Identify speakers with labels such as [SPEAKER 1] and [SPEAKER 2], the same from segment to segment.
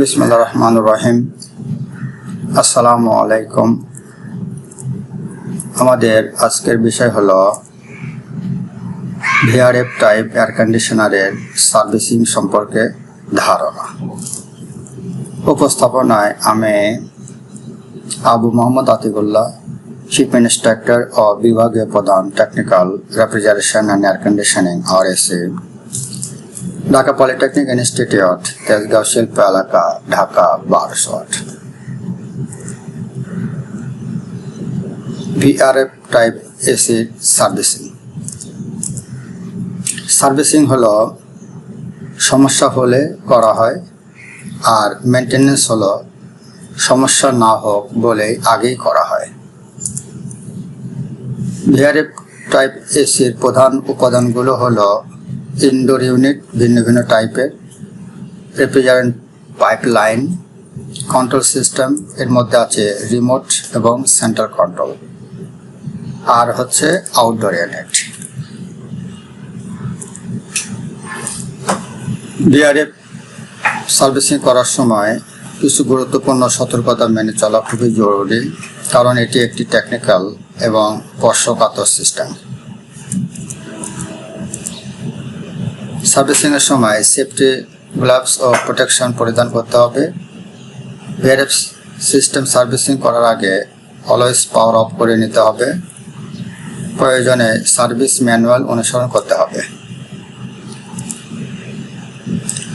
[SPEAKER 1] বিসমুল্লাহ রহমান রহিম আসসালামু আলাইকুম আমাদের আজকের বিষয় হলো ভিআরএফ টাইপ এয়ার কন্ডিশনারের সার্ভিসিং সম্পর্কে ধারণা। উপস্থাপনায় আমি আবু মোহাম্মদ আতিকুল্লাহ চিফ ইন্সট্রাক্টর ও বিভাগীয় প্রধান technical refrigeration and air conditioning R Dhaka polytechnic institute, Tejgaon শিল্প এলাকা, ঢাকা বারোশো আট VRF type AC servicing servicing হলো সমস্যা হলে করা হয় আর মেনটেনেন্স হলো সমস্যা না হোক বলে আগেই করা হয়। ভিআরএফ টাইপ এসির প্রধান উপাদানগুলো হলো ইনডোর ইউনিট ভিন্ন ভিন্ন টাইপের refrigerant pipe line control system এর মধ্যে আছে রিমোট এবং সেন্ট্রাল কন্ট্রোল আর হচ্ছে আউটডোর ইউনিট ডিআরএফ সার্ভিসিং করার সময় কিছু গুরুত্বপূর্ণ সতর্কতা মেনে চলা খুবই জরুরি, কারণ এটি একটি টেকনিক্যাল এবং স্পর্শকাতর সিস্টেম সার্ভিসিংয়ের সময় সেফটি গ্লাভস ও প্রোটেকশন পরিধান করতে হবে। ভিআরএফ সিস্টেম সার্ভিসিং করার আগে অলওয়েজ পাওয়ার অফ করে নিতে হবে। প্রয়োজনে সার্ভিস ম্যানুয়াল অনুসরণ করতে হবে।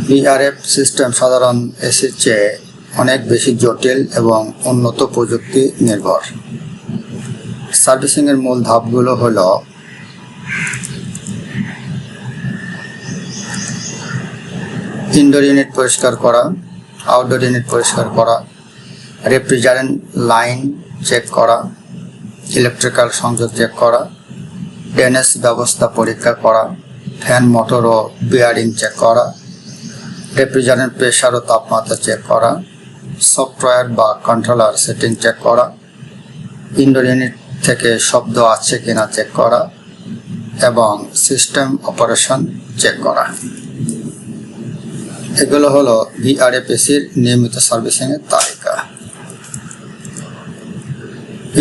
[SPEAKER 1] ভিআরএফ সিস্টেম সাধারণ এসির চেয়ে অনেক বেশি জটিল এবং উন্নত প্রযুক্তি নির্ভর। সার্ভিসিংয়ের মূল ধাপগুলো হলো ইনডোর ইউনিট পরিষ্কার করা আউটডোর ইউনিট পরিষ্কার করা রেফ্রিজারেন্ট লাইন চেক করা ইলেকট্রিক্যাল সংযোগ চেক করা ড্রেনেজ ব্যবস্থা পরীক্ষা করা ফ্যান মোটর ও বিয়ারিং চেক করা রেফ্রিজারেন্ট প্রেশার ও তাপমাত্রা চেক করা সফটওয়্যার বা কন্ট্রোলার সেটিং চেক করা ইনডোর ইউনিট থেকে শব্দ আছে কিনা চেক করা, এবং সিস্টেম অপারেশন চেক করা। এগুলো হলো ভিআরএফএসির নিয়মিত সার্ভিসিংয়ের তালিকা।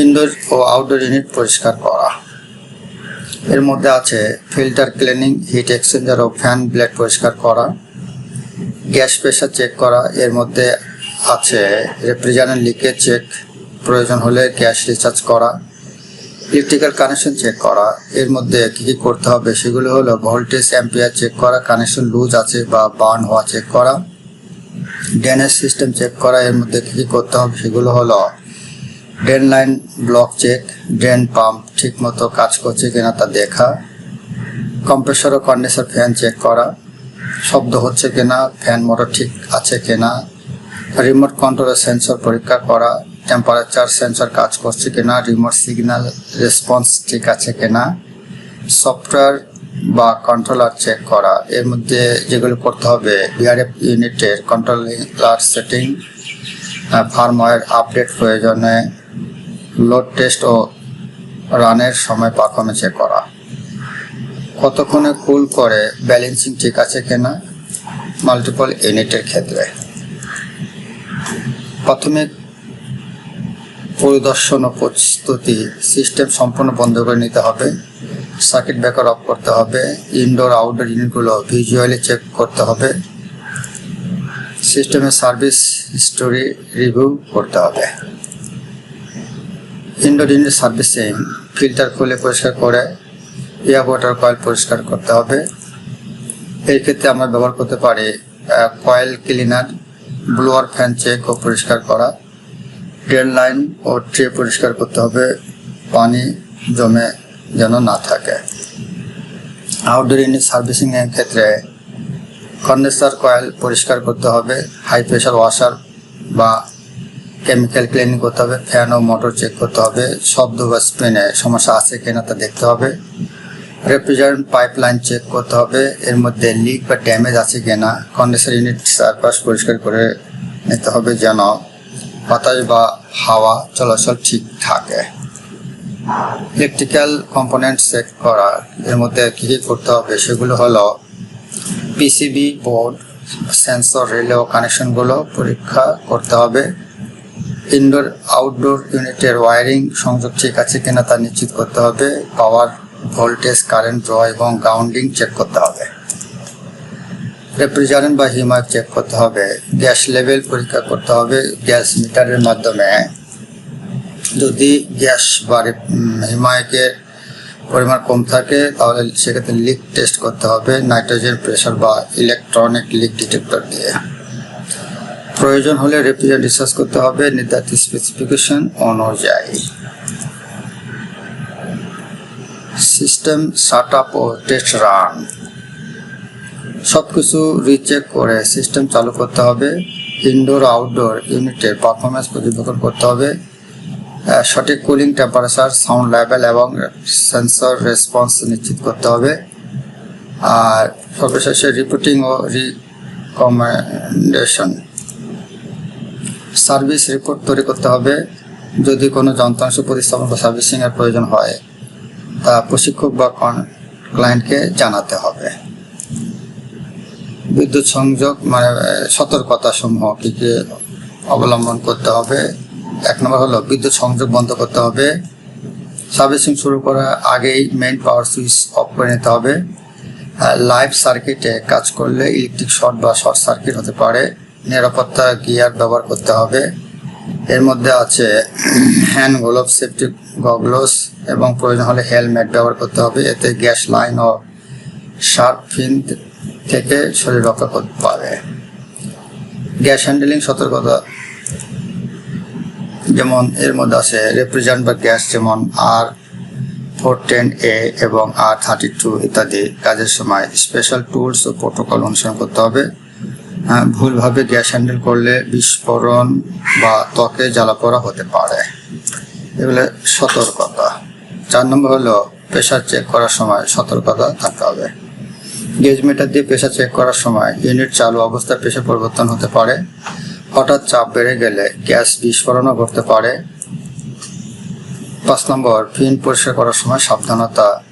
[SPEAKER 1] ইনডোর ও আউটডোর ইউনিট পরিষ্কার করা। এর মধ্যে আছে ফিল্টার ক্লিনিং, হিট এক্সচেঞ্জার ও ফ্যান ব্লেড পরিষ্কার করা। গ্যাস প্রেশার চেক করা। এর মধ্যে আছে রেফ্রিজারেন্ট লিকেজ চেক। প্রয়োজন হলে গ্যাস রিচার্জ করা। ইলেকট্রিক্যাল কানেকশন চেক করা, এর মধ্যে কি কি করতে হবে সেগুলো হলো ভোল্টেজ অ্যাম্পিয়ার চেক করা কানেকশন লুজ আছে বা বার্ন হওয়া চেক করা ড্রেনেজ সিস্টেম চেক করা, এর মধ্যে কি কি করতে হবে সেগুলো হলো drain line block check drain pump ঠিক মতো কাজ করছে কিনা তা দেখা কম্প্রেসর ও কন্ডেন্সার ফ্যান চেক করা, শব্দ হচ্ছে কিনা ফ্যান মোটর ঠিক আছে কিনা রিমোট কন্ট্রোলের সেন্সর পরীক্ষা করা টেম্পারেচার সেন্সর কাজ করছে কিনা রিমোট সিগন্যাল রেসপন্স ঠিক আছে কিনা সফটওয়্যার বা কন্ট্রোলার চেক করা, এর মধ্যে যেগুলো করতে হবে বিআরএফ ইউনিটের কন্ট্রোলার সেটিং ফার্মওয়্যার আপডেট প্রয়োজনে লোড টেস্ট ও রানের সময় পারফরমেন্স চেক করা। কতক্ষণে কুল করে ব্যালেন্সিং ঠিক আছে কিনা মাল্টিপল ইউনিটের ক্ষেত্রে। প্রাথমিক পরিদর্শন ও প্রস্তুতি সিস্টেম সম্পূর্ণ বন্ধ করে নিতে হবে। সার্কিট ব্রেকার অফ করতে হবে। ইনডোর, আউটডোর ইউনিটগুলো ভিজুয়ালি চেক করতে হবে। সিস্টেমের সার্ভিস হিস্টোরি রিভিউ করতে হবে। ইনডোর ইউনিট সার্ভিসিং ফিল্টার খুলে পরিষ্কার করে এয়ার ওয়াটার কয়েল পরিষ্কার করতে হবে। এই ক্ষেত্রে আমরা ব্যবহার করতে পারি coil cleaner, blower fan check ও পরিষ্কার করা। ড্রেন লাইন ও ট্রে পরিষ্কার করতে হবে। পানি জমে যেন না থাকে। আউটডোর ইউনিট সার্ভিসিংয়ের ক্ষেত্রে কন্ডেন্সার কয়েল পরিষ্কার করতে হবে। হাই প্রেশার ওয়াশার বা কেমিক্যাল ক্লিনিং করতে হবে। ফ্যান ও মোটর চেক করতে হবে। শব্দ বা স্পিনে সমস্যা আছে কিনা তা দেখতে হবে। রেফ্রিজারেন্ট পাইপ লাইন চেক করতে হবে। এর মধ্যে লিক বা ড্যামেজ আছে কিনা কন্ডেন্সার ইউনিট চারপাশ পরিষ্কার করে নিতে হবে যেন বাতাস বা হাওয়া চলাচল ঠিক থাকে। ইলেকট্রিক্যাল কম্পোনেন্ট চেক করা, এর মধ্যে কী কী করতে হবে সেগুলো হলো পিসিবি বোর্ড সেন্সর রিলে ও কানেকশনগুলো পরীক্ষা করতে হবে। ইনডোর আউটডোর ইউনিটের ওয়ারিং সংযোগ ঠিক আছে কিনা তা নিশ্চিত করতে হবে। পাওয়ার ভোল্টেজ কারেন্ট ড্র এবং গ্রাউন্ডিং চেক করতে হবে। রেফ্রিজারেন্ট বা হিমায়ক চেক করতে হবে, গ্যাস লেভেল পরীক্ষা করতে হবে গ্যাস মিটারের মাধ্যমে। যদি গ্যাস বা হিমায়কের পরিমাণ কম থাকে, তাহলে সেক্ষেত্রে লিক টেস্ট করতে হবে নাইট্রোজেন প্রেশার বা ইলেকট্রনিক লিক ডিটেক্টর দিয়ে। প্রয়োজন হলে রেফ্রিজারেন্ট রিসার্চ করতে হবে, নির্ধারিত স্পেসিফিকেশন অনুযায়ী। সিস্টেম শাট আপ ও টেস্ট রান সব কিছু রিচেক করে সিস্টেম চালু করতে হবে ইনডোর আউটডোর ইউনিটের পারফরমেন্স পর্যবেক্ষণ করতে হবে সঠিক কুলিং টেম্পারেচার সাউন্ড লেভেল এবং সেন্সর রেসপন্স নিশ্চিত করতে হবে। আর সর্বশেষে রিপোর্টিং ও রিকমেন্ডেশন সার্ভিস রিপোর্ট তৈরি করতে হবে, যদি কোনো যন্ত্রাংশ প্রতিস্থাপন বা সার্ভিসিং এর প্রয়োজন হয়, তা প্রশিক্ষক বা ক্লায়েন্টকে জানাতে হবে। বিদ্যুৎ সংযোগ মানে সতর্কতা সমূহ কি অবলম্বন করতে হবে? এক নম্বর হলো বিদ্যুৎ সংযোগ বন্ধ করতে হবে। সার্ভিসিং শুরু করার আগেই মেন পাওয়ার সুইচ অফ করে নিতে হবে। লাইভ সার্কিটে কাজ করলে ইলেকট্রিক শর্ট বা শর্ট সার্কিট হতে পারে। নিরাপত্তা গিয়ার ব্যবহার করতে হবে। এর মধ্যে আছে হ্যান্ড গ্লোভ সেফটি গগলস এবং প্রয়োজন হলে হেলমেট ব্যবহার করতে হবে। এতে গ্যাস লাইন ও শার্প ফিন থেকে শরীর রক্ষা করতে পারে গ্যাস হ্যান্ডেলিং সতর্কতা। যেমন এর মধ্যে আছে রেফ্রিজারেন্ট বা গ্যাস যেমন আর ফোর টেন এ এবং আর থার্টি টু ইত্যাদি। কাজের সময় স্পেশাল টুলস ও প্রোটোকল অনুসরণ করতে হবে। আহ, ভুলভাবে গ্যাস হ্যান্ডেল করলে বিস্ফোরণ বা ত্বকে জ্বালা পোড়া হতে পারে। এগুলো সতর্কতা। চার নম্বর হলো প্রেশার চেক করার সময় সতর্কতা থাকতে হবে। গেজ মিটার দিয়ে প্রেশার চেক করার সময় ইউনিট চালু অবস্থায় প্রেশার পরিবর্তন হতে পারে। হঠাৎ চাপ বেড়ে গেলে গ্যাস বিস্ফোরণও ঘটতে পারে। পাঁচ নম্বর, ফিন পরিষ্কার করার সময় সাবধানতা।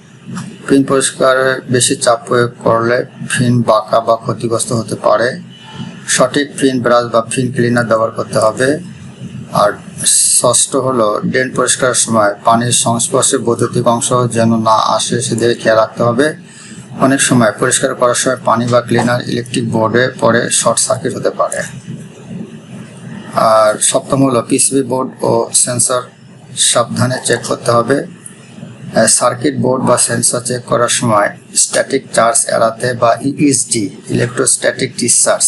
[SPEAKER 1] ফিন পরিষ্কারে বেশি চাপ প্রয়োগ করলে ফিন বাঁকা বা ক্ষতিগ্রস্ত হতে পারে। সঠিক ফিন ব্রাশ বা ফিন ক্লিনার ব্যবহার করতে হবে। আর ষষ্ঠ হলো, ড্রেন পরিষ্কারের সময় পানির সংস্পর্শে বৈদ্যুতিক অংশ যেন না আসে সেদিকে খেয়াল রাখতে হবে। অনেক সময় পরিষ্কার করার সময় পানি বা ক্লিনার ইলেকট্রিক বোর্ডে পরে শর্ট সার্কিট হতে পারে। আর সপ্তম হলো পিসিবি বোর্ড ও সেন্সর সাবধানে চেক করতে হবে। সার্কিট বোর্ড বা সেন্সর চেক করার সময় স্ট্যাটিক চার্জ এড়াতে বা E EESD electrostatic discharge,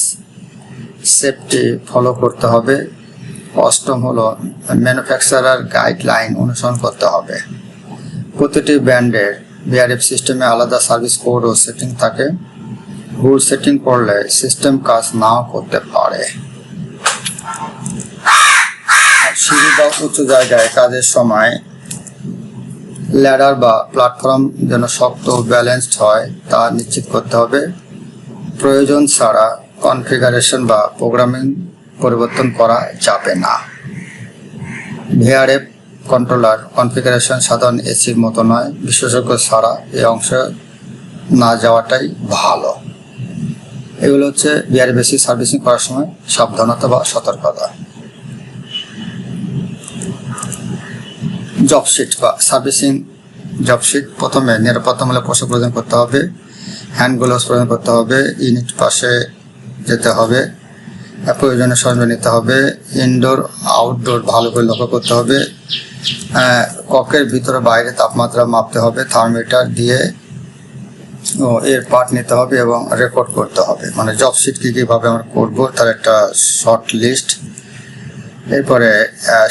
[SPEAKER 1] safety follow করতে হবে। অষ্টম হলো, ম্যানুফ্যাকচারার গাইডলাইন অনুসরণ করতে হবে। প্রতিটি ব্র্যান্ডের বিআরএফ সিস্টেমে আলাদা সার্ভিস কোড ও সেটিং থাকে। ভুল সেটিং করলে সিস্টেম কাজ নাও করতে পারে। সিঁড়ি বা উঁচু জায়গায় কাজের সময় ল্যাডার বা প্ল্যাটফর্ম যেন শক্ত ব্যালেন্সড হয়, তা নিশ্চিত করতে হবে। প্রয়োজন ছাড়া কনফিগারেশন বা প্রোগ্রামিং পরিবর্তন করা যাবে না। ভিআরএফ কন্ট্রোলার কনফিগারেশন সাধারণ এসির মতো নয়। বিশেষজ্ঞ ছাড়া এই অংশে না যাওয়াটাই ভালো। এগুলো হচ্ছে বিআরএফ এসি সার্ভিসিং করার সময় সাবধানতা বা সতর্কতা। জব শিট বা সার্ভিসিং জব শিট প্রথমে নিরাপত্তামূলক পোশাক প্রদান করতে হবে হ্যান্ড গ্লোভস প্রদান করতে হবে ইউনিট পাশে যেতে হবে। প্রয়োজনীয় সরঞ্জাম নিতে হবে ইনডোর আউটডোর ভালো করে লক্ষ্য করতে হবে। ককের ভিতরে বাইরে তাপমাত্রা মাপতে হবে থার্মোমিটার দিয়ে, ও, এর পার্ট নিতে হবে এবং রেকর্ড করতে হবে। মানে জব শিট কী কীভাবে আমরা করব তার একটা শর্ট লিস্ট এরপরে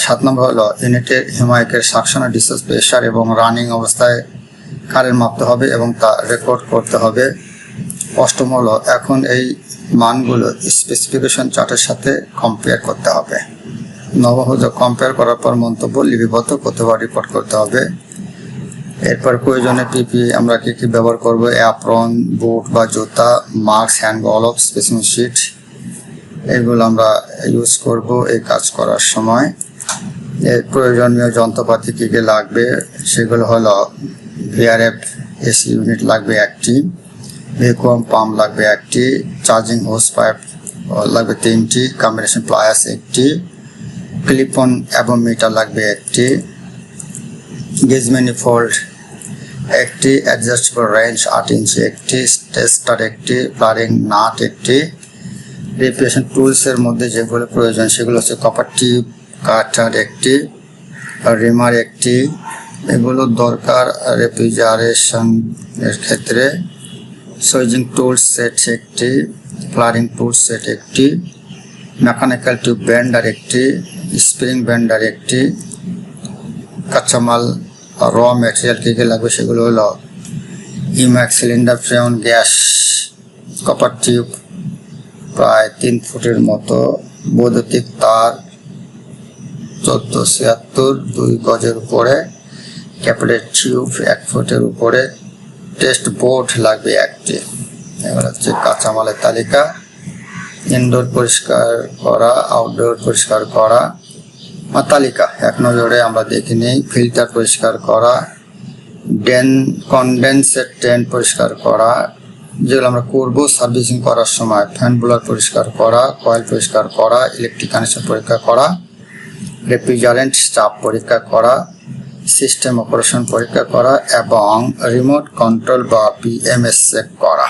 [SPEAKER 1] সাত নম্বর হলো ইউনিটের হিমায়কের সাকশন ডিসচার্জ প্রেশার এবং রানিং অবস্থায় কারেন্ট মাপতে হবে এবং তা রেকর্ড করতে হবে। অষ্টম হলো এখন এই মানগুলো স্পেসিফিকেশন চার্টের সাথে কম্পেয়ার করতে হবে। নবম হলো কম্পেয়ার করার পর মন্তব্য লিপিবদ্ধ করতে বা রিপোর্ট করতে হবে। এরপর প্রয়োজনে পিপি আমরা কি কি ব্যবহার করব? অ্যাপ্রন বুট বা জুতা mask hand glove spacing sheet এগুলো আমরা ইউজ করব এই কাজ করার সময়। এর প্রয়োজনীয় যন্ত্রপাতি কী কী লাগবে? সেগুলো হলো ভিআরএফ এসি ইউনিট লাগবে একটি। ভ্যাকুয়াম পাম্প লাগবে একটি, চার্জিং হোস পাইপ লাগবে তিনটি কম্বিনেশন প্লায়াস একটি ক্লিপন এবং মিটার লাগবে একটি গেজ ম্যানিফোল্ড একটি অ্যাডজাস্টেবল রেঞ্জ আট ইঞ্চি একটি টেস্টার একটি প্লারিং নাট একটি রিপ্রেশন টুলসের মধ্যে যেগুলো প্রয়োজন সেগুলো হচ্ছে কপার টিউব কাটার একটি রিমার একটি, এগুলো দরকার রেফ্রিজারেশন এর ক্ষেত্রে। সুইজিং টুলস সেট একটি ফ্লারিং টুলস সেট একটি মেকানিক্যাল টিউব ব্যান্ডার একটি স্প্রিং ব্যান্ডার একটি, কাঁচামাল র ম্যাটেরিয়াল কী কী লাগবে সেগুলো হলো E max cylinder freon gas copper tube প্রায় তিন ফুটের মতো, বৈদ্যুতিক তার, চোদ্দ ছিয়াত্তর, দুই গজের উপরে ক্যাপিটাল টিউব এক ফুটের উপরে টেস্ট বোর্ড লাগবে একটি। এবার হচ্ছে কাঁচামালের তালিকা। ইনডোর পরিষ্কার করা, আউটডোর পরিষ্কার করা। বা তালিকা, এক নজরে আমরা দেখে নিই। ফিল্টার পরিষ্কার করা। ডেন কনডেন্সের ট্রেন পরিষ্কার করা। যেগুলো আমরা করব সার্ভিসিং করার সময়। ফ্যান ব্লোয়ার পরিষ্কার করা, কয়েল পরিষ্কার করা, ইলেকট্রিক কানেকশন পরীক্ষা করা, রেফ্রিজারেন্ট চাপ পরীক্ষা করা। সিস্টেম অপারেশন পরীক্ষা করা এবং রিমোট কন্ট্রোল বা পিএমএস চেক করা।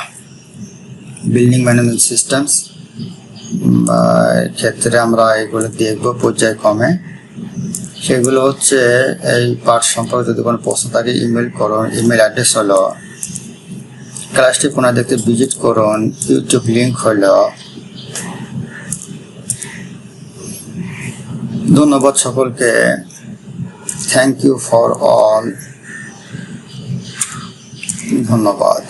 [SPEAKER 1] বিল্ডিং ম্যানেজমেন্ট সিস্টেমস ক্ষেত্রে আমরা এগুলো দেখব পর্যায়ক্রমে। সেগুলো হচ্ছে এই পাঠ সম্পর্কে যদি কোনো প্রশ্ন থাকে, ইমেল করুন। ইমেল অ্যাড্রেস হলো ক্লাসটি পুনः দেখতে ভিজিট করুন। ইউটিউব লিঙ্ক হলো ধন্যবাদ সকলকে। থ্যাংক ইউ ফর অল ধন্যবাদ।